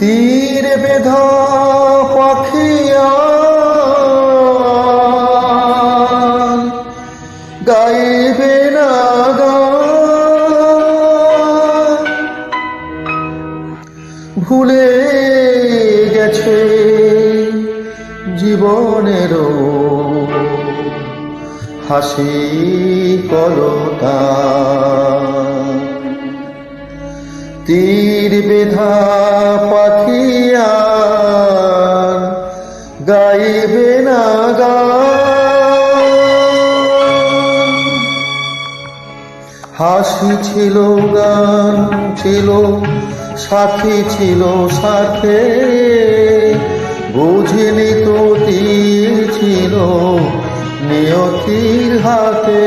তীর বেধা পাখিয়া। গাইবে না ভুলে গেছে জীবনেরও হাসি কলতা। তীর বেধা পাখিয়া গাইবে না গান হাসি ছিল, গান ছিল, সাথী ছিল সাথে। বুঝিনি তো তীর ছিল নিয়তির হাতে।